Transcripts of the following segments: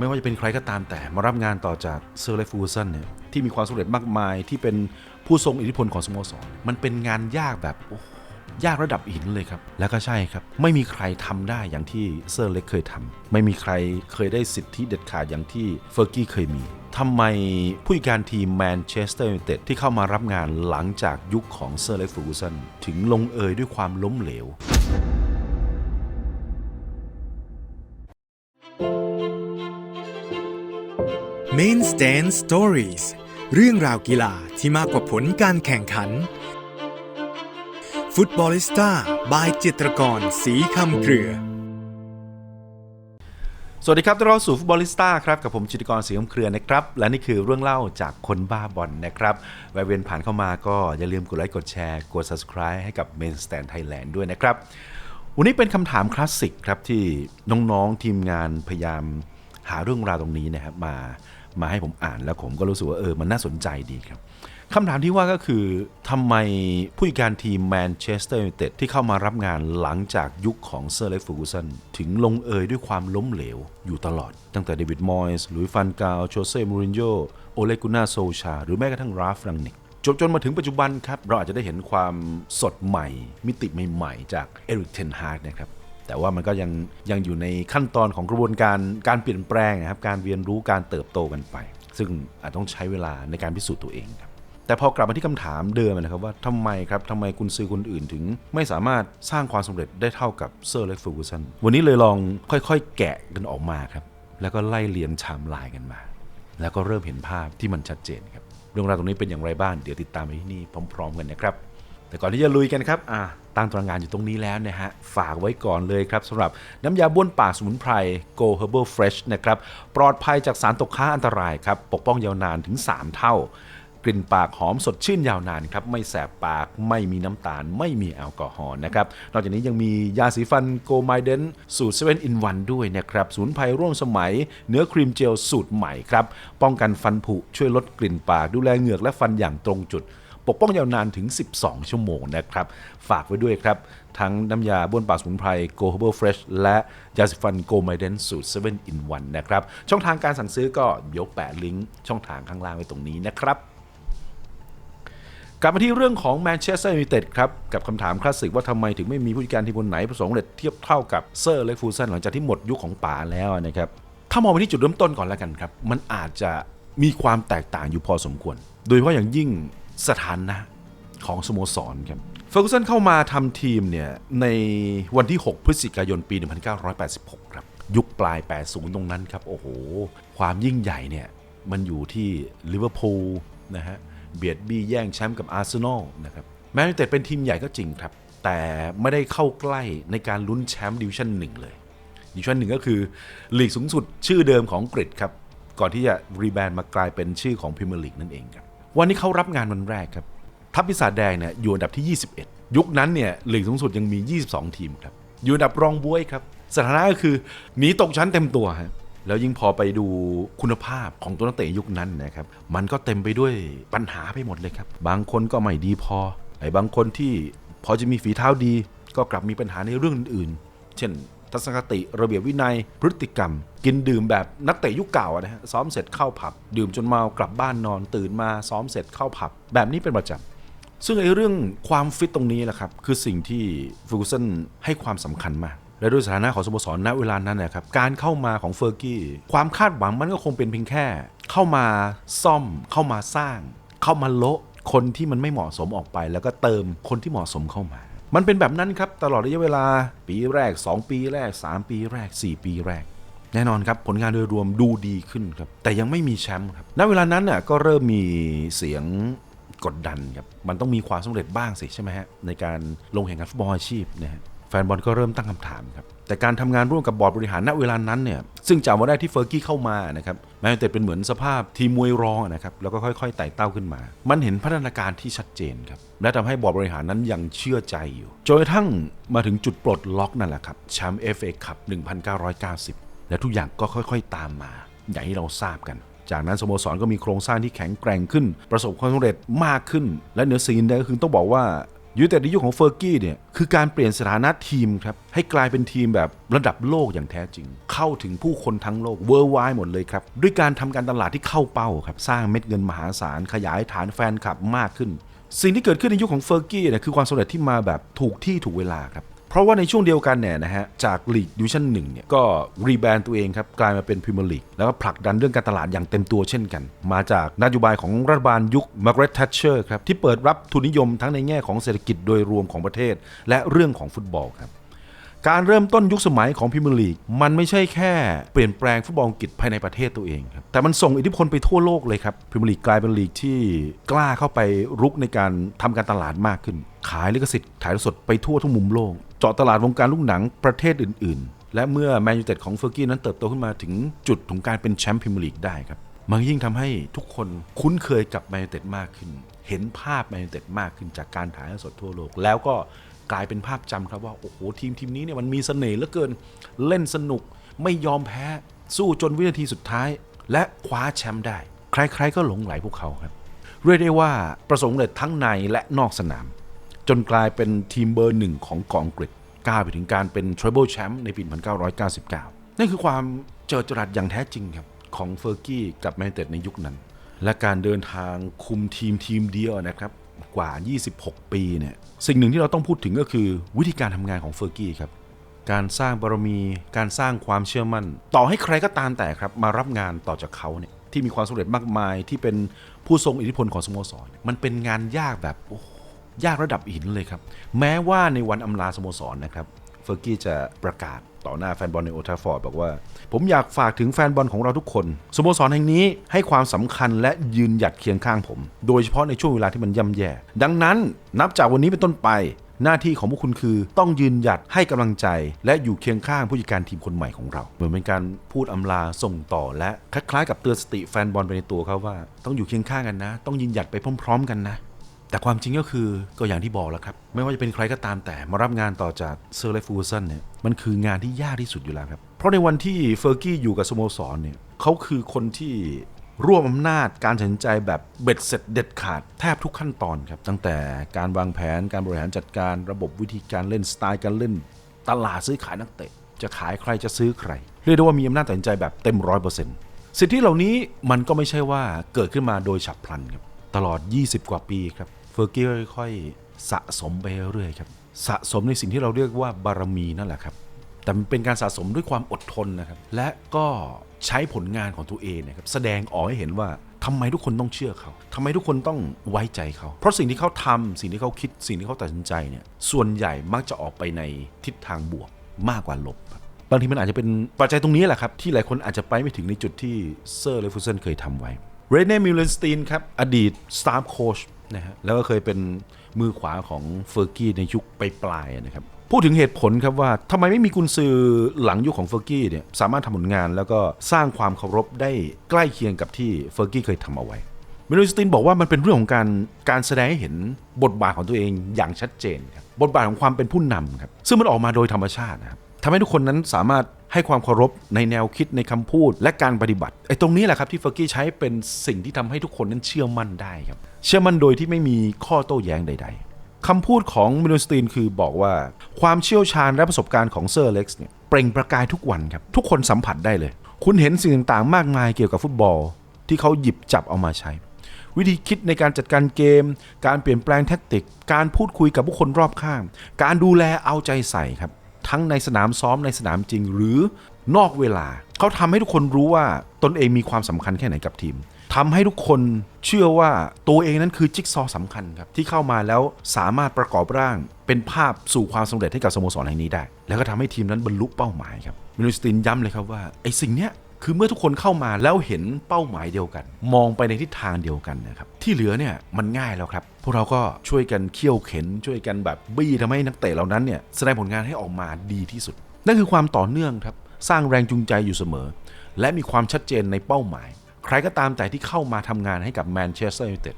ไม่ว่าจะเป็นใครก็ตามแต่มารับงานต่อจากเซอร์เลฟูซันเนี่ยที่มีความสำเร็จมากมายที่เป็นผู้ทรงอิทธิพลของสโมสร มันเป็นงานยากแบบยากระดับหินเลยครับ แล้วก็ใช่ครับ ไม่มีใครทำได้อย่างที่เซอร์เล็กเคยทำไม่มีใครเคยได้สิทธิเด็ดขาดอย่างที่เฟอร์กี้เคยมีทำไมผู้จัดการทีมแมนเชสเตอร์ยูไนเต็ดที่เข้ามารับงานหลังจากยุคของเซอร์เล็กฟูซันถึงลงเอยด้วยความล้มเหลว Main Stand Stories เรื่องราวกีฬาที่มากกว่าผลการแข่งขัน ฟุตบอลิสต้าบายจิตรกรสีคำเกลือ สวัสดีครับต้อนรับสู่ฟุตบอลลิสต้าครับ กับผมจิตรกรสีคำเครือนะครับ และนี่คือเรื่องเล่าจากคนบ้าบอลนะครับแวะเวียนผ่านเข้ามาก็อย่าลืมกดไลค์กดแชร์ กด subscribe ให้กับ Main Stand Thailand ด้วยนะครับ วันนี้เป็นคำถามคลาสสิกครับที่น้องๆทีมงานพยายามหาเรื่องราวตรงนี้นะครับมา มาให้ผมอ่านแล้วผมก็รู้สึกว่าเออมันน่าสนใจดีครับคำถามที่ว่าก็คือทำไมผู้จัดการทีมแมนเชสเตอร์ยูไนเต็ดที่เข้ามารับงานหลังจากยุคของเซอร์เล็กฟูกูสันถึงลงเอยด้วยความล้มเหลวอยู่ตลอด ตั้งแต่เดวิดมอยส์หลุยส์ฟันกาลโชเซ่มูรินโญ่โอเลกุน่าโซชา หรือแม้กระทั่งราฟรังนิกจบจนมาถึงปัจจุบันครับ เราอาจจะได้เห็นความสดใหม่ มิติใหม่ ๆ จากเอริกเทนฮาร์ดนะครับ แต่ว่ามันก็ยังยังอยู่ในขั้นตอนของกระบวนการการเปลี่ยนแปลงนะครับการเรียนรู้การเติบโตกันไป ซึ่งอาจต้องใช้เวลาในการพิสูจน์ตัวเองครับแต่พอกลับมาที่คำถามเดิมนะครับว่าทำไมครับทำไมคุณซื้อคนอื่นถึง ไม่สามารถสร้างความสำเร็จได้เท่ากับเซอร์เล็กฟูกูสันวันนี้เลยลองค่อยๆ แกะกันออกมาครับแล้วก็ไล่เรียงไทม์ไลน์กันมา แล้วก็เริ่มเห็นภาพที่มันชัดเจนครับเรื่องราวตรงนี้เป็นอย่างไรบ้างเดี๋ยวติดตามไปที่นี่พร้อม ๆ กันนะครับ แต่ก่อนที่จะลุยกันครับอ่าตั้งตารางงานอยู่ตรงนี้แล้วนะฮะ ฝากไว้ก่อนเลยครับสำหรับน้ำยาบ้วนปากสมุนไพร Go Herbal Fresh นะครับ ปลอดภัยจากสารตกค้างอันตรายครับ ปกป้องยาวนานถึง 3 เท่า กลิ่นปากหอมสดชื่นยาวนานครับ ไม่แสบปากไม่มีน้ำตาล ไม่มีแอลกอฮอล์นะครับ นอกจากนี้ยังมียาสีฟันโกไมเดนสูตร7 in 1ด้วยนะครับสมุนไพรร่วมสมัย เนื้อครีมเจลสูตรใหม่ครับป้องกันฟันผุช่วยลดกลิ่นปากดูแลเหงือกและฟันอย่างตรงจุด ปกป้องยาวนานถึง 12 ชั่วโมงนะครับ ฝากไว้ด้วยครับ ทั้งน้ำยาบ้วนปากสมุนไพร Go Herbal Fresh และยาสีฟัน Go m y d e n สูตร7 in 1นะครับ ช่องทางการสั่งซื้อก็เดี๋ยวแปะลิงก์ช่องทางข้างล่างไว้ตรงนี้นะครับกลับมาที่เรื่องของแมนเชสเตอร์ยูไนเต็ดครับ กับคำถามคลาสสิกว่าทำไมถึงไม่มีผู้จัดการทีมคนไหนประสบความสำเร็จเทียบเท่ากับเซอร์เล็กฟูซันหลังจากที่หมดยุคของป๋าแล้วนะครับ ถ้ามองไปที่จุดเริ่มต้นก่อนแล้วกันครับ มันอาจจะมีความแตกต่างอยู่พอสมควร โดยเฉพาะอย่างยิ่ง สถานะของสโมสรครับเฟอร์กูสันเข้ามาทำทีมเนี่ยในวันที่ 6 พฤศจิกายนปี 1986 ครับ ยุคปลาย 80 ตรงนั้นครับ โอ้โห ความยิ่งใหญ่เนี่ย มันอยู่ที่ลิเวอร์พูลนะฮะ เบียดบี้แย่งแชมป์กับอาร์เซนอลนะครับแมนยูเต็ดเป็นทีมใหญ่ก็จริงครับ แต่ไม่ได้เข้าใกล้ในการลุ้นแชมป์ดิวิชั่นหนึ่งเลยดิวิชั่นหนึ่งก็คือลีกสูงสุดชื่อเดิมของอังกฤษครับ ก่อนที่จะรีแบรนด์มากลายเป็นชื่อของพรีเมียร์ลีกนั่นเองครับ วันนี้เขารับงานวันแรกครับ ทัพปีศาจแดงเนี่ยอยู่อันดับที่ 21 ยุคนั้นเนี่ยหลีกสูงสุดยังมี 22 ทีมครับ อยู่อันดับรองบวยครับ สถานะก็คือหนีตกชั้นเต็มตัวฮะแล้วยิ่งพอไปดูคุณภาพของตัวนักเตะยุคนั้นนะครับ มันก็เต็มไปด้วยปัญหาไปหมดเลยครับ บางคนก็ไม่ดีพอ ไอ้บางคนที่พอจะมีฝีเท้าดี ก็กลับมีปัญหาในเรื่องอื่นๆเช่น ทัศนคติระเบียบวินัยพฤติกรรม กินดื่มแบบนักเตะยุคเก่านะฮะซ้อมเสร็จเข้าผับ ดื่มจนเมากลับบ้านนอนตื่นมาซ้อมเสร็จเข้าผับ แบบนี้เป็นประจำซึ่งไอ้เรื่องความฟิตตรงนี้แหละครับคือสิ่งที่ฟูกุสันให้ความสำคัญมากและด้วยสถานะของสโมสรณเวลานั้นนะครับการเข้ามาของเฟอร์กี้ความคาดหวังมันก็คงเป็นเพียงแค่ เข้ามาซ่อมเข้ามาสร้าง เข้ามาโละคนที่มันไม่เหมาะสมออกไป แล้วก็เติมคนที่เหมาะสมเข้ามา มันเป็นแบบนั้นครับตลอดระยะเวลาปีแรก 2 ปีแรก 3 ปีแรก 4 ปีแรก แน่นอนครับ ผลงานโดยรวมดูดีขึ้นครับ แต่ยังไม่มีแชมป์ครับณเวลานั้นน่ะก็เริ่มมีเสียงกดดันครับมันต้องมีความสำเร็จบ้างสิใช่ไหมฮะในการลงแข่งขันฟุตบอลอาชีพนะฮะ แฟนบอลก็เริ่มตั้งคำถามครับแต่การทำงานร่วมกับบอร์ดบริหารณเวลานั้นเนี่ยซึ่งจำว่าได้ที่เฟอร์กี้เข้ามานะครับแม้แต่เป็นเหมือนสภาพทีมมวยรองนะครับแล้วก็ค่อยๆไต่เต้าขึ้นมา มันเห็นพัฒนาการที่ชัดเจนครับและทำให้บอร์ดบริหารนั้นยังเชื่อใจอยู่จนกระทั่งมาถึงจุดปลดล็อกนั่นแหละครับแชมป์เอฟเอคัพ1990 และทุกอย่างก็ค่อยๆตามมา อย่างที่เราทราบกันจากนั้นสโมสรก็มีโครงสร้างที่แข็งแกร่งขึ้น ประสบความสำเร็จมากขึ้น และเหนือสิ่งใดก็คือต้องบอกว่า ยูไนเต็ดในยุคของเฟอร์กี้เนี่ยคือการเปลี่ยนสถานะทีมครับ ให้กลายเป็นทีมแบบระดับโลกอย่างแท้จริง เข้าถึงผู้คนทั้งโลกเวอร์ไวหมดเลยครับ ด้วยการทำการตลาดที่เข้าเป้าครับ สร้างเม็ดเงินมหาศาลขยายฐานแฟนคลับมากขึ้น สิ่งที่เกิดขึ้นในยุคของเฟอร์กี้เนี่ยคือความสำเร็จที่มาแบบถูกที่ถูกเวลาครับ เพราะว่าในช่วงเดียวกันเนี่ยนะฮะจากลีกดิวิชั่นหนึ่งเนี่ยก็รีแบรนด์ตัวเองครับกลายมาเป็นพรีเมียร์ลีกแล้วก็ผลักดันเรื่องการตลาดอย่างเต็มตัวเช่นกัน มาจากนโยบายของรัฐบาลยุคมาร์กเร็ต t ัชเชอร์ครับที่เปิดรับทุนนิยมทั้งในแง่ของเศรษฐกิจโดยรวมของประเทศ และเรื่องของฟุตบอลครับการเริ่มต้นยุคสมัยของพรีเมียร์ลีก มันไม่ใช่แค่เปลี่ยนแปลงฟุตบอลอังกฤษภายในประเทศตัวเองครับแต่มันส่งอิทธิพลไปทั่วโลกเลยครับพรีเมียร์ลีกกลายเป็นลีกที่กล้าเข้าไปรุกในการทำการตลาดมากขึ้น ขายลิขสิทธิ์ถ่ายสดไปทั่วทุกมุมโลก เจาะตลาดวงการลูกหนังประเทศอื่น ๆ และเมื่อแมนยูเต็ดของเฟอร์กี้นั้นเติบโตขึ้นมาถึงจุดของการเป็นแชมป์พรีเมียร์ลีกได้ครับ มันยิ่งทำให้ทุกคนคุ้นเคยกับแมนยูเต็ดมากขึ้น เห็นภาพแมนยูเต็ดมากขึ้นจากการถ่ายทอดสดทั่วโลก แล้วก็กลายเป็นภาพจำครับว่าโอ้โหทีมทีมนี้เนี่ยมันมีเสน่ห์เหลือเกิน เล่นสนุกไม่ยอมแพ้สู้จนวินาทีสุดท้าย และคว้าแชมป์ได้ ใครๆก็หลงไหลพวกเขาครับเรียกได้ว่าประสบความสำเร็จทั้งในและนอกสนาม จนกลายเป็นทีมเบอร์หนึ่งของกองกรีกก้าวไปถึงการเป็น Treble Champ ในปี 1999 นั่นคือความเจิดจรัสอย่างแท้จริงครับ ของเฟอร์กี้กับแมนเต็ดในยุคนั้น และการเดินทางคุมทีมทีมเดียวนะครับกว่า 26 ปีเนี่ยสิ่งหนึ่งที่เราต้องพูดถึงก็คือวิธีการทำงานของเฟอร์กี้ครับการสร้างบารมี การสร้างความเชื่อมั่น ต่อให้ใครก็ตามแต่ครับ มารับงานต่อจากเขาเนี่ยที่มีความสำเร็จมากมายที่เป็นผู้ทรงอิทธิพลของสโมสร มันเป็นงานยากแบบโอ้โห ยากระดับหินเลยครับ แม้ว่าในวันอำลาสโมสรนะครับเฟอร์กี้จะประกาศต่อหน้าแฟนบอลในโอทาฟฟอร์ดบอกว่า ผมอยากฝากถึงแฟนบอลของเราทุกคนสโมสรแห่งนี้ให้ความสำคัญและยืนหยัดเคียงข้างผม โดยเฉพาะในช่วงเวลาที่มันย่ำแย่ ดังนั้นนับจากวันนี้เป็นต้นไป หน้าที่ของพวกคุณคือ ต้องยืนหยัดให้กำลังใจ และอยู่เคียงข้างผู้จัดการทีมคนใหม่ของเรา เหมือนเป็นการพูดอำลาส่งต่อและคล้ายๆกับเตือนสติแฟนบอลไปในตัวเขาว่า ต้องอยู่เคียงข้างกันนะ ต้องยืนหยัดไปพร้อม ๆ กันนะ แต่ความจริงก็คือก็อย่างที่บอกแล้วครับ ไม่ว่าจะเป็นใครก็ตามแต่มารับงานต่อจากเซอร์เลฟูซันเนี่ยมันคืองานที่ยากที่สุดอยู่แล้วครับ เพราะในวันที่เฟอร์กี้อยู่กับสโมสรเนี่ยเขาคือคนที่ร่วมอำนาจการตัดสินใจแบบเบ็ดเสร็จเด็ดขาดแทบทุกขั้นตอนครับ ตั้งแต่การวางแผนการบริหารจัดการระบบวิธีการเล่นสไตล์การเล่น ตลาดซื้อขายนักเตะ จะขายใครจะซื้อใคร เรียกได้ว่ามีอำนาจตัดสินใจแบบเต็มร้อยเปอร์เซ็นต์สิทธิเหล่านี้มันก็ไม่ใช่ว่าเกิดขึ้นมาโดยฉับพลันครับตลอด 20 กว่าปีครับ อร์กี้ค่อยๆสะสมไปเรื่อยๆครับ สะสมในสิ่งที่เราเรียกว่าบารมีนั่นแหละครับ แต่มันเป็นการสะสมด้วยความอดทนนะครับ และก็ใช้ผลงานของตัวเองนะครับแสดงออกให้เห็นว่าทำไมทุกคนต้องเชื่อเขาทำไมทุกคนต้องไว้ใจเขา เพราะสิ่งที่เขาทำสิ่งที่เขาคิด สิ่งที่เขาตัดสินใจเนี่ย ส่วนใหญ่มักจะออกไปในทิศทางบวกมากกว่าลบครับบางทีมันอาจจะเป็นปัจจัยตรงนี้แหละครับ ที่หลายคนอาจจะไปไม่ถึงในจุดที่เซอร์เลฟูเซนเคยทำไว้ เรเน่มิลเลนสตีนครับ อดีตสตาฟโค้ช นะฮะแล้วก็เคยเป็นมือขวาของเฟอร์กี้ในยุคปลายๆนะครับพูดถึงเหตุผลครับว่าทำไมไม่มีกุนซือหลังยุคของเฟอร์กี้เนี่ยสามารถทำผลงานแล้วก็สร้างความเคารพได้ใกล้เคียงกับที่เฟอร์กี้เคยทำเอาไว้มิลลนสตีนบอกว่ามันเป็นเรื่องของการการแสดงให้เห็นบทบาทของตัวเองอย่างชัดเจนครับบทบาทของความเป็นผู้นำครับซึ่งมันออกมาโดยธรรมชาตินะครับทำให้ทุกคนนั้นสามารถให้ความเคารพในแนวคิดในคำพูดและการปฏิบัติไอ้ตรงนี้แหละครับที่เฟอร์กี้ใช้เป็นสิ่งที่ทำให้ทุกคนนั้นเชื่อมั่นได้ครับ เชื่อมั่นโดยที่ไม่มีข้อโต้แย้งใด ๆคำพูดของมิลสตีนคือบอกว่า ความเชี่ยวชาญและประสบการณ์ของเซอร์เล็กซ์เนี่ยเปล่งประกายทุกวันครับ ทุกคนสัมผัสได้เลย คุณเห็นสิ่งต่างๆ มากมายเกี่ยวกับฟุตบอล ที่เขาหยิบจับเอามาใช้ วิธีคิดในการจัดการเกม การเปลี่ยนแปลงแทคติก การพูดคุยกับผู้คนรอบข้าง การดูแลเอาใจใส่ครับ ทั้งในสนามซ้อมในสนามจริง หรือ นอกเวลา เขาทำให้ทุกคนรู้ว่าตนเองมีความสำคัญแค่ไหนกับทีมทำให้ทุกคนเชื่อว่าตัวเองนั้นคือจิ๊กซอว์สำคัญครับ ที่เข้ามาแล้วสามารถประกอบร่าง เป็นภาพสู่ความสำเร็จให้กับสโมสรแห่งนี้ได้ แล้วก็ทำให้ทีมนั้นบรรลุเป้าหมายครับมิลสตินย้ำเลยครับว่าไอ้สิ่งเนี้ยคือเมื่อทุกคนเข้ามาแล้วเห็นเป้าหมายเดียวกัน มองไปในทิศทางเดียวกันนะครับที่เหลือเนี่ยมันง่ายแล้วครับ พวกเราก็ช่วยกันเคี่ยวเข็น ช่วยกันแบบบี้ทำให้นักเตะเหล่านั้นเนี่ยแสดงผลงานให้ออกมาดีที่สุด นั่นคือความต่อเนื่องครับ สร้างแรงจูงใจอยู่เสมอ และมีความชัดเจนในเป้าหมาย ใครก็ตามแต่ที่เข้ามาทำงานให้กับแมนเชสเตอร์ยูไนเต็ด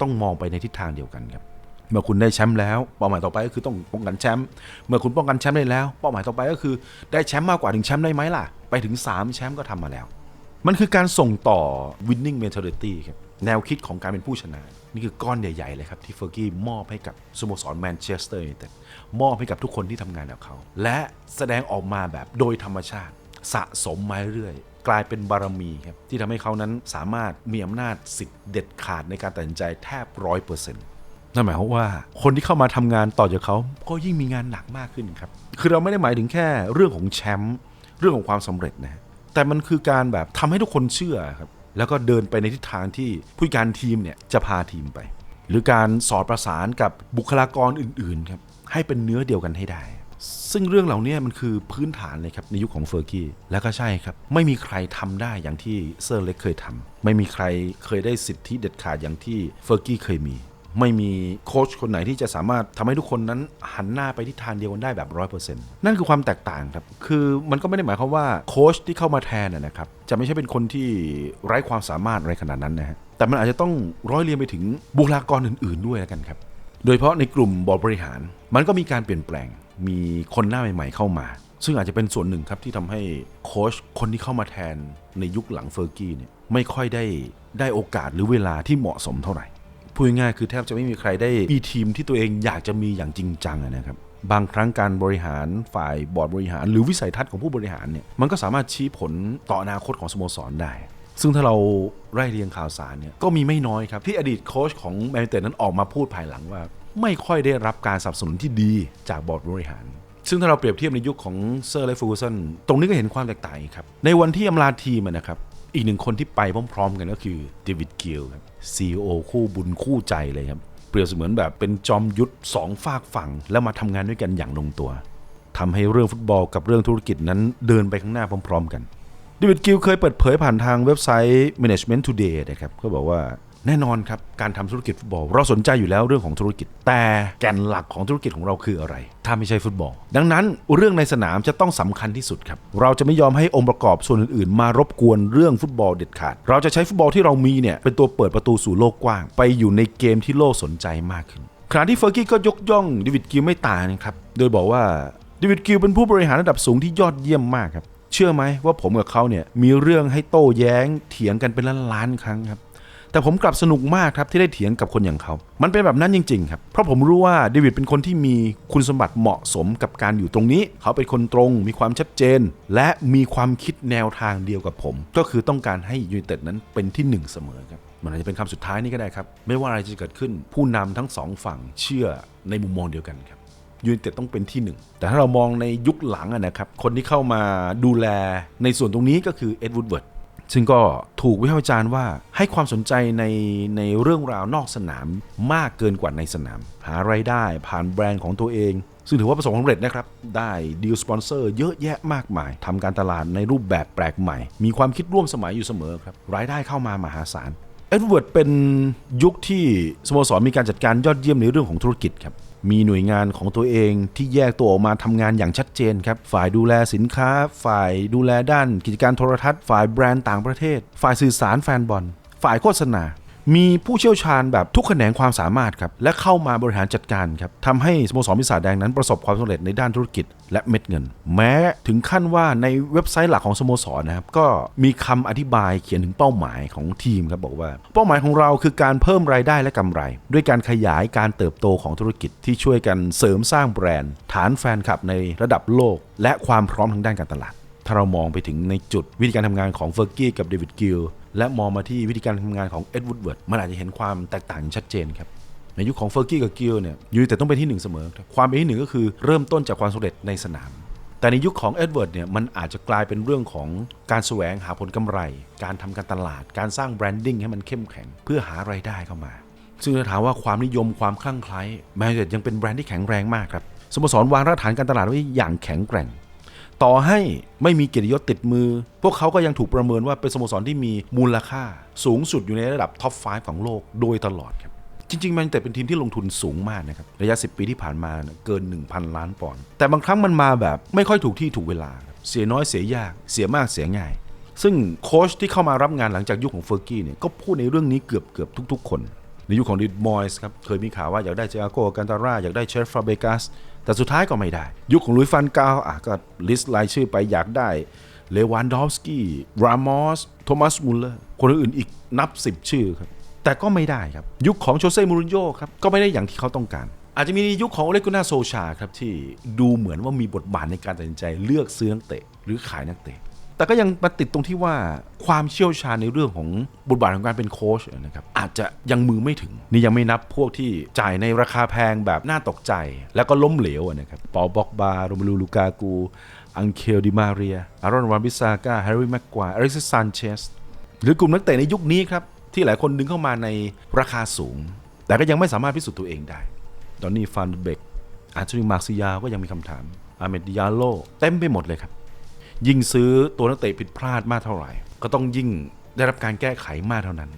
ต้องมองไปในทิศทางเดียวกันครับเมื่อคุณได้แชมป์แล้วเป้าหมายต่อไปก็คือต้องป้องกันแชมป์เมื่อคุณป้องกันแชมป์ได้แล้ว เป้าหมายต่อไปก็คือได้แชมป์มากกว่าถึงแชมป์ได้ไหมล่ะ ไปถึง 3 แชมป์ก็ทำมาแล้ว มันคือการส่งต่อ winning mentality ครับ แนวคิดของการเป็นผู้ชนะ นี่คือก้อนใหญ่ ๆ เลยครับ ที่เฟอร์กี้มอบให้กับสโมสรแมนเชสเตอร์ยูไนเต็ดมอบให้กับทุกคนที่ทำงานกับเขา และแสดงออกมาแบบโดยธรรมชาติ สะสมมาเรื่อยๆกลายเป็นบารมีครับ ที่ทำให้เขานั้นสามารถมีอำนาจสิทธิ์เด็ดขาดในการตัดสินใจแทบร้อยเปอร์เซ็นต์นั่นหมายความว่าคนที่เข้ามาทำงานต่อจากเขาก็ยิ่งมีงานหนักมากขึ้นครับ คือเราไม่ได้หมายถึงแค่เรื่องของแชมป์เรื่องของความสำเร็จนะฮะแต่มันคือการแบบทำให้ทุกคนเชื่อครับ แล้วก็เดินไปในทิศทางที่ผู้การทีมเนี่ยจะพาทีมไป หรือการสอดประสานกับบุคลากรอื่นๆครับให้เป็นเนื้อเดียวกันให้ได้ ซึ่งเรื่องเหล่านี้มันคือพื้นฐานเลยครับในยุคของเฟอร์กี้แล้วก็ใช่ครับ ไม่มีใครทำได้อย่างที่เซอร์เล็กเคยทำไม่มีใครเคยได้สิทธิเด็ดขาดอย่างที่เฟอร์กี้เคยมีไม่มีโค้ชคนไหนที่จะสามารถทำให้ทุกคนนั้นหันหน้าไปทิศทางเดียวกันได้แบบร้อยเปอร์เซ็นต์นั่นคือความแตกต่างครับ คือมันก็ไม่ได้หมายความว่าโค้ชที่เข้ามาแทนนะครับ จะไม่ใช่เป็นคนที่ไร้ความสามารถอะไรขนาดนั้นนะฮะแต่มันอาจจะต้องร้อยเรียงไปถึงบุคลากรอื่น ๆด้วยแล้วกันครับ โดยเฉพาะในกลุ่มบอร์ดบริหาร มันก็มีการเปลี่ยนแปลง มีคนหน้าใหม่ ๆ เข้ามา ซึ่งอาจจะเป็นส่วนหนึ่งครับที่ทำให้โค้ชคนที่เข้ามาแทนในยุคหลังเฟอร์กี้เนี่ยไม่ค่อยได้ได้โอกาสหรือเวลาที่เหมาะสมเท่าไหร่พูดง่ายๆคือแทบจะไม่มีใครได้มีทีมที่ตัวเองอยากจะมีอย่างจริงจังนะครับ บางครั้งการบริหารฝ่ายบอร์ดบริหาร หรือวิสัยทัศน์ของผู้บริหารเนี่ยมันก็สามารถชี้ผลต่ออนาคตของสโมสรได้ ซึ่งถ้าเราไล่เรียงข่าวสารเนี่ยก็มีไม่น้อยครับที่อดีตโค้ชของแมนเชสเตอร์นั้นออกมาพูดภายหลังว่า ไม่ค่อยได้รับการสนับสนุนที่ดีจากบอร์ดบริหาร ซึ่งถ้าเราเปรียบเทียบในยุคของเซอร์แลฟูสันตรงนี้ก็เห็นความแตกต่างอีกครับในวันที่อำลาทีมนะครับอีกหนึ่งคนที่ไปพร้อม ๆ กันก็คือเดวิดกิลครับ CEO คู่บุญคู่ใจเลยครับ เปรียบเสมือนแบบเป็นจอมยุทธสองฝากฝั่ง แล้วมาทำงานด้วยกันอย่างลงตัว ทำให้เรื่องฟุตบอลกับเรื่องธุรกิจนั้นเดินไปข้างหน้าพร้อม ๆ กัน เดวิดกิลเคยเปิดเผยผ่านทางเว็บไซต์ Management Today นะครับก็บอกว่า แน่นอนครับ การทำธุรกิจฟุตบอล เราสนใจอยู่แล้วเรื่องของธุรกิจ แต่แกนหลักของธุรกิจของเราคืออะไร ถ้าไม่ใช่ฟุตบอล ดังนั้นเรื่องในสนามจะต้องสำคัญที่สุดครับ เราจะไม่ยอมให้องค์ประกอบส่วนอื่นๆ มารบกวนเรื่องฟุตบอลเด็ดขาด เราจะใช้ฟุตบอลที่เรามีเนี่ยเป็นตัวเปิดประตูสู่โลกกว้าง ไปอยู่ในเกมที่โลกสนใจมากขึ้นขณะที่เฟอร์กี้ก็ยกย่องเดวิดกิลไม่ต่างนะครับ โดยบอกว่าเดวิดกิลเป็นผู้บริหารระดับสูงที่ยอดเยี่ยมมากครับ เชื่อไหมว่าผมกับเขาเนี่ยมีเรื่องให้โต้แย้งเถียงกันเป็นล้านๆครั้งครับ แต่ผมกลับสนุกมากครับที่ได้เถียงกับคนอย่างเขา มันเป็นแบบนั้นจริงๆครับเพราะผมรู้ว่าเดวิดเป็นคนที่มีคุณสมบัติเหมาะสมกับการอยู่ตรงนี้ เขาเป็นคนตรง มีความชัดเจน และมีความคิดแนวทางเดียวกับผม ก็คือต้องการให้ยูไนเต็ดนั้นเป็นที่หนึ่งเสมอครับมันอาจจะเป็นคำสุดท้ายนี่ก็ได้ครับ ไม่ว่าอะไรจะเกิดขึ้น ผู้นำทั้งสองฝั่งเชื่อในมุมมองเดียวกันครับยูไนเต็ดต้องเป็นที่หนึ่งแต่ถ้าเรามองในยุคหลังะนะครับคนที่เข้ามาดูแลในส่วนตรงนี้ก็คือเอ็ดวูดเวิร์ด ซึ่งก็ถูกวิพากษ์วิจารณ์ว่าให้ความสนใจในในเรื่องราวนอกสนามมากเกินกว่าในสนาม หาไรายได้ผ่านแบรนด์ของตัวเอง ซึ่งถือว่าประสบความสำเร็จนะครับ ได้ดีลสปอนเซอร์เยอะแยะมากมายทำการตลาดในรูปแบบแปลกใหม่ มีความคิดร่วมสมัยอยู่เสมอครับ รายได้เข้ามามหาศาลเอ็ดเวิร์ดเป็นยุคที่สโมสรมีการจัดการยอดเยี่ยมในเรื่องของธุรกิจครับ มีหน่วยงานของตัวเองที่แยกตัวออกมาทำงานอย่างชัดเจนครับ ฝ่ายดูแลสินค้า ฝ่ายดูแลด้าน กิจการโทรทัศน์ ฝ่ายแบรนด์ต่างประเทศ ฝ่ายสื่อสารแฟนบอล ฝ่ายโฆษณา มีผู้เชี่ยวชาญแบบทุกแขนงความสามารถครับและเข้ามาบริหารจัดการครับทำให้สโมสรพิศาจแดงนั้นประสบความสำเร็จในด้านธุรกิจและเม็ดเงิน แม้ถึงขั้นว่าในเว็บไซต์หลักของสโมสรนะครับก็มีคำอธิบายเขียนถึงเป้าหมายของทีมครับบอกว่า เป้าหมายของเราคือการเพิ่มรายได้และกำไร ด้วยการขยายการเติบโตของธุรกิจที่ช่วยกันเสริมสร้างแบรนด์ ฐานแฟนคลับในระดับโลก และความพร้อมทางด้านการตลาด ถ้าเรามองไปถึงในจุดวิธีการทำงานของเฟอร์กี้กับเดวิดกิล และมองมาที่วิธีการทำงานของเอ็ดวูดเวิร์ดมันอาจจะเห็นความแตกต่างชัดเจนครับในยุคของเฟอร์กี้กับกิลเนี่ยยูไนแต่ต้องเป็นที่หนึ่งเสมอ ความเป็นที่หนึ่งก็คือเริ่มต้นจากความสำเร็จในสนาม แต่ในยุคของเอ็ดเวิร์ดเนี่ยมันอาจจะกลายเป็นเรื่องของการแสวงหาผลกำไร การทำการตลาด การสร้างแบรนดิ้งให้มันเข้มแข็งเพื่อหารายได้เข้ามา ซึ่งถ้าถามว่าความนิยมความคลั่งไคล้แม้จะยังเป็นแบรนด์ที่แข็งแรงมากครับสโมสรวางรากฐานการตลาดไว้อย่างแข็งแกร่ง ต่อให้ไม่มีเกียรติยศติดมือ พวกเขาก็ยังถูกประเมินว่าเป็นสโมสรที่มีมูลค่า สูงสุดอยู่ในระดับท็อป5ของโลกโดยตลอดครับจริงๆ มันแต่เป็นทีมที่ลงทุนสูงมากนะครับ ระยะ 10 ปีที่ผ่านมาเกิน 1,000 ล้านปอนด์แต่บางครั้งมันมาแบบไม่ค่อยถูกที่ถูกเวลา เสียน้อยเสียยากเสียมากเสียง่าย ซึ่งโค้ชที่เข้ามารับงานหลังจากยุคของเฟอร์กี้เนี่ยก็พูดในเรื่องนี้เกือบเกือบทุก ๆ คน ในยุคของดิดมอยส์ครับเคยมีข่าวว่าอยากได้เจอาโกกันตาร่าอยากได้เชฟฟาเบกัส แต่สุดท้ายก็ไม่ได้ ยุคของลุยฟันกาวอะก็ลิสต์รายชื่อไปอยากได้เลวานดอฟสกี้รามอสโทมัสมุลเลอร์คนอื่นอีกนับ 10 ชื่อครับแต่ก็ไม่ได้ครับ ยุคของโชเซ่มูรินโญ่ครับก็ไม่ได้อย่างที่เขาต้องการ อาจจะมียุคของโอเลกุน่าโซชาครับที่ดูเหมือนว่ามีบทบาทในการตัดสินใจเลือกซื้อนักเตะ หรือขายนักเตะ แต่ก็ยังมาติดตรงที่ว่าความเชี่ยวชาญในเรื่องของบทบาทของการเป็นโค้ชนะครับอาจจะยังมือไม่ถึง นี่ยังไม่นับพวกที่จ่ายในราคาแพงแบบน่าตกใจ แล้วก็ล้มเหลวนะครับปอลบ็อกบาโรเมลูลูกากูอังเคลดิมาเรียอารอนวานบิซาก้าแฮร์รี่แม็กควาอเล็กซิสซานเชสหรือกลุ่มนักเตะในยุคนี้ครับ ที่หลายคนดึงเข้ามาในราคาสูง แต่ก็ยังไม่สามารถพิสูจน์ตัวเองได้ตอนนี้ฟันเบกอาร์ตูริมาร์ซิยาก็ยังมีคำถามอาเมดดิยาโลเต็มไปหมดเลยครับ ยิ่งซื้อตัวนักเตะผิดพลาดมากเท่าไหร่ ก็ต้องยิ่งได้รับการแก้ไขมากเท่านั้น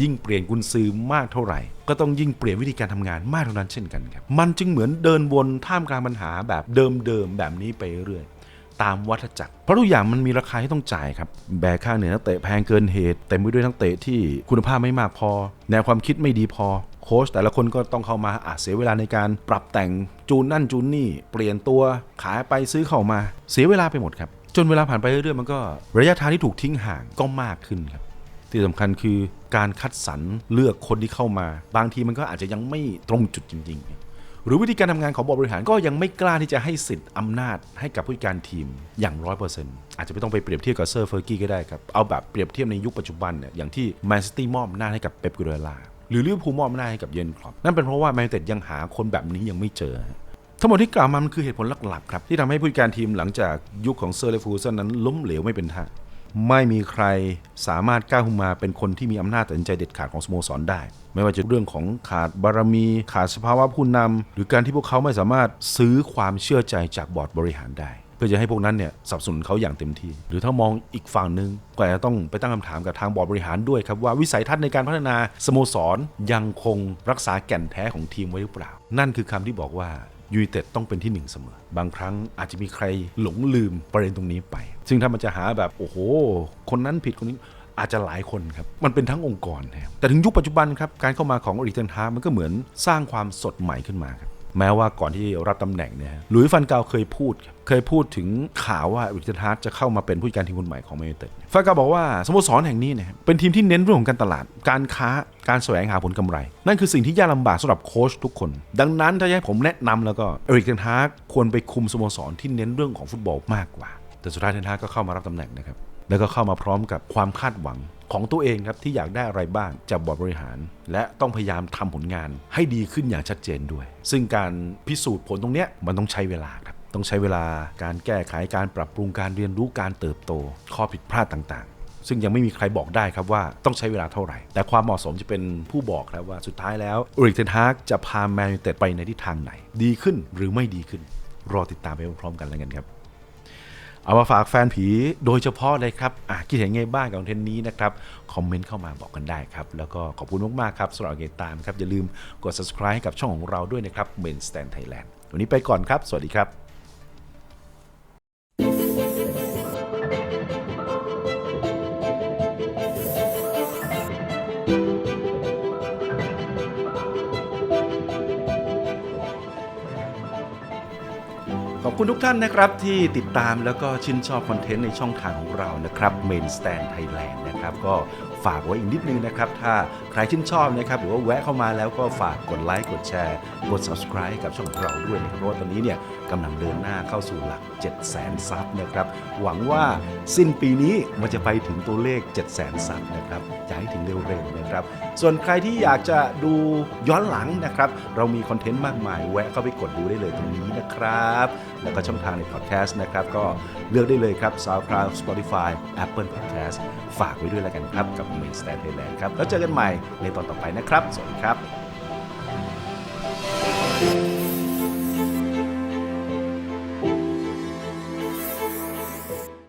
ยิ่งเปลี่ยนกุนซือมากเท่าไหร่ ก็ต้องยิ่งเปลี่ยนวิธีการทำงานมากเท่านั้นเช่นกันครับมันจึงเหมือนเดินวนท่ามกลางปัญหาแบบเดิมๆแบบนี้ไปเรื่อยตามวัฏจักร เพราะทุกอย่างมันมีราคาที่ต้องจ่ายครับ แบกค่าเหนือนักเตะแพงเกินเหตุ เต็มไปด้วยนักเตะที่คุณภาพไม่มากพอ แนวความคิดไม่ดีพอ โค้ชแต่ละคนก็ต้องเข้ามาอาจเสียเวลาในการปรับแต่งจูนนั่นจูนนี่ เปลี่ยนตัวขายไปซื้อเข้ามา เสียเวลาไปหมดครับ จนเวลาผ่านไปเรื่อยๆมันก็ระยะทางที่ถูกทิ้งห่างก็มากขึ้นครับที่สำคัญคือการคัดสรรเลือกคนที่เข้ามา บางทีมันก็อาจจะยังไม่ตรงจุดจริง ๆ หรือวิธีการทำงานของบอร์ดบริหารก็ยังไม่กล้าที่จะให้สิทธิ์อำนาจให้กับผู้จัดการทีมอย่างร้อยเปอร์เซ็นต์อาจจะไม่ต้องไปเปรียบเทียบกับเซอร์เฟอร์กี้ก็ได้ครับ เอาแบบเปรียบเทียบในยุคปัจจุบันเนี่ยอย่างที่แมนซิตี้มอบอำนาให้กับเป๊ปกูเดลาหรือลิเวอร์พูลมอบอำนาให้กับเยนคลอปนั่นเป็นเพราะว่าแมนยูไนเต็ดยังหาคนแบบนี้ยังไม่เจอ ทั้งหมดที่กล่าวมามันคือเหตุผลหลักๆครับที่ทำให้ผู้จัดการทีมหลังจากยุคของเซอร์เลฟูซันนั้นล้มเหลวไม่เป็นท่าไม่มีใครสามารถก้าวขึ้นมาเป็นคนที่มีอำนาจตัดสินใจเด็ดขาดของสโมสรได้ ไม่ว่าจะเรื่องของขาดบารมี ขาดสภาวะผู้นำหรือการที่พวกเขาไม่สามารถซื้อความเชื่อใจจากบอร์ดบริหารได้ เพื่อจะให้พวกนั้นเนี่ยสับสนเขาอย่างเต็มที่ หรือถ้ามองอีกฝั่งหนึ่งก็อาจจะต้องไปตั้งคำถามกับทางบอร์ดบริหารด้วยครับว่าวิสัยทัศน์ในการพัฒนาสโมสรยังคงรักษาแก่นแท้ของทีมไว้หรือเปล่า นั่นคือคำที่บอกว่า ยูไนเต็ดต้องเป็นที่หนึ่งเสมอ บางครั้งอาจจะมีใครหลงลืมประเด็นตรงนี้ไป ซึ่งถ้ามันจะหาแบบ โอ้โห คนนั้นผิดคนนี้อาจจะหลายคนครับ มันเป็นทั้งองค์กรนะแต่ถึงยุคปัจจุบันครับ การเข้ามาของอริเทนทามันก็เหมือนสร้างความสดใหม่ขึ้นมาครับ แม้ว่าก่อนที่รับตำแหน่งเนี่ยหลุยส์ฟันเกาเคยพูดครับเคยพูดถึงข่าวว่าอริเทนทาจะเข้ามาเป็นผู้จัดการทีมคนใหม่ของแมนยูเต็ดฟันเกาบอกว่าสโมสรแห่งนี้เนี่ยเป็นทีมที่เน้นเรื่องของการตลาด การค้าการแสวงหาผลกำไร นั่นคือสิ่งที่ยากลำบากสำหรับโค้ชทุกคน ดังนั้นถ้าให้ผมแนะนำแล้วก็เอริกเทนฮาร์กควรไปคุมสโมสรที่เน้นเรื่องของฟุตบอลมากกว่า แต่สุดท้ายเทนฮากก็เข้ามารับตำแหน่งนะครับแล้วก็เข้ามาพร้อมกับความคาดหวัง ของตัวเองครับที่อยากได้อะไรบ้างจากบอร์ดบริหาร และต้องพยายามทำผลงานให้ดีขึ้นอย่างชัดเจนด้วย ซึ่งการพิสูจน์ผลตรงเนี้ยมันต้องใช้เวลาครับต้องใช้เวลาการแก้ไขการปรับปรุงการเรียนรู้การเติบโต ข้อผิดพลาดต่างๆ ซึ่งยังไม่มีใครบอกได้ครับว่าต้องใช้เวลาเท่าไหร่ แต่ความเหมาะสมจะเป็นผู้บอกครับว่าสุดท้ายแล้วอริกเทนฮากจะพาแมนยูเต็ดไปในทิศทางไหน ดีขึ้นหรือไม่ดีขึ้น รอติดตามไปพร้อมกันแล้วกันครับ เอามาฝากแฟนผีโดยเฉพาะเลยครับคิดเห็นไงบ้างกับคอนเทนต์นี้นะครับ คอมเมนต์เข้ามาบอกกันได้ครับ แล้วก็ขอบคุณมากๆครับสำหรับการติดตามครับ อย่าลืมกด subscribe ให้กับช่องของเราด้วยนะครับ Main Stand Thailand วันนี้ไปก่อนครับ สวัสดีครับ คุณทุกท่านนะครับที่ติดตามแล้วก็ชื่นชอบคอนเทนต์ในช่องทางของเรานะครับ Main Stand Thailand นะครับก็ฝากไว้อีกนิดนึงนะครับ ถ้าใครชื่นชอบนะครับ หรือว่าแวะเข้ามาแล้วก็ฝากกดไลค์กดแชร์ กด subscribe กับช่องของเราด้วยนะครับเพราะว่าตอนนี้เนี่ยกำลังเดินหน้าเข้าสู่หลัก 7 0 0 0 0 0ซับนะครับ หวังว่าสิ้นปีนี้มันจะไปถึงตัวเลข 7 0 0 0 0 0ซับนะครับอย่าให้ถึงเร็วๆนะครับส่วนใครที่อยากจะดูย้อนหลังนะครับ เรามีคอนเทนต์มากมาย แวะเข้าไปกดดูได้เลยตรงนี้นะครับ แล้วก็ช่องทางในพอดแคสต์นะครับ ก็เลือกได้เลยครับ SoundCloud Spotify Apple Podcast ฝากไว้ด้วยแล้วกันครับ กับ Main Stand Thailand ครับ แล้วเจอกันใหม่ในตอนต่อไปนะครับ สวัสดีครับ